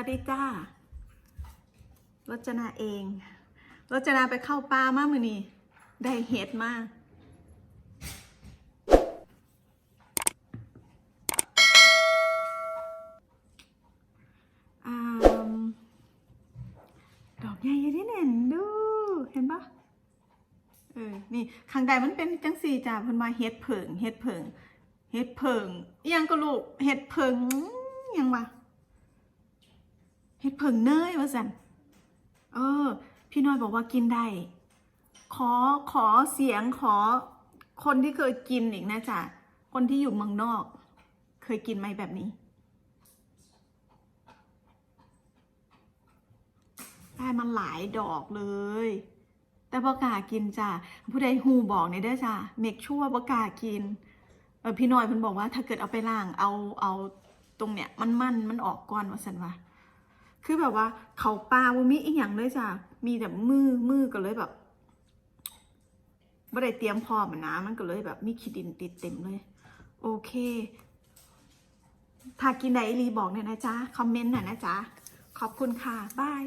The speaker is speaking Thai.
วัสดีจ้ารจนาเองรจนาไปเข้าป่ามามือนี่ได้เห็ดมาอ่ามดอกใหญ่ยังที่เห็นดู เห็นปะเออ นี่ข้างใดมันเป็นจังสีจ้าพนมาเฮ็ดเผิงเฮ็ดเผิงเฮ็ดเผิงอิหยังก็ลูกเฮ็ดเผิงอิหยังวะ เห็ดเผิงเนยว่าสันเออ พี่น้อยบอกว่ากินได้ ขอขอเสียงขอคนที่เคยกินอีกนะจ๊ะ คนที่อยู่เมืองนอก เคยกินไหมแบบนี้ ได้มันหลายดอกเลย แต่ประกากินจ้ะ ผู้ใดฮูบอกในอยเด้จ้ะ เมกชั่วประกากิน เออพี่น้อยเพิ่นบอกว่าถ้าเกิดเอาไปล้าง เอาเอาตรงเนี้ยมันมันมันออกก่อนว่าสันว่า คือแบบว่า เขาปลาบ่มีอีกอย่างเลยจ้ะมีแต่มือมือก็เลยแบบไม่ได้เตรียมพร้อมอนนะมันก็เลยแบบมีขี้ดินติดเต็มเลย โอเค ถ้ากินไดอีหลีบอกเนี่อยนะจ๊ะ คอมเมนต์หน่อยนะจ๊ะ ขอบคุณค่ะ บาย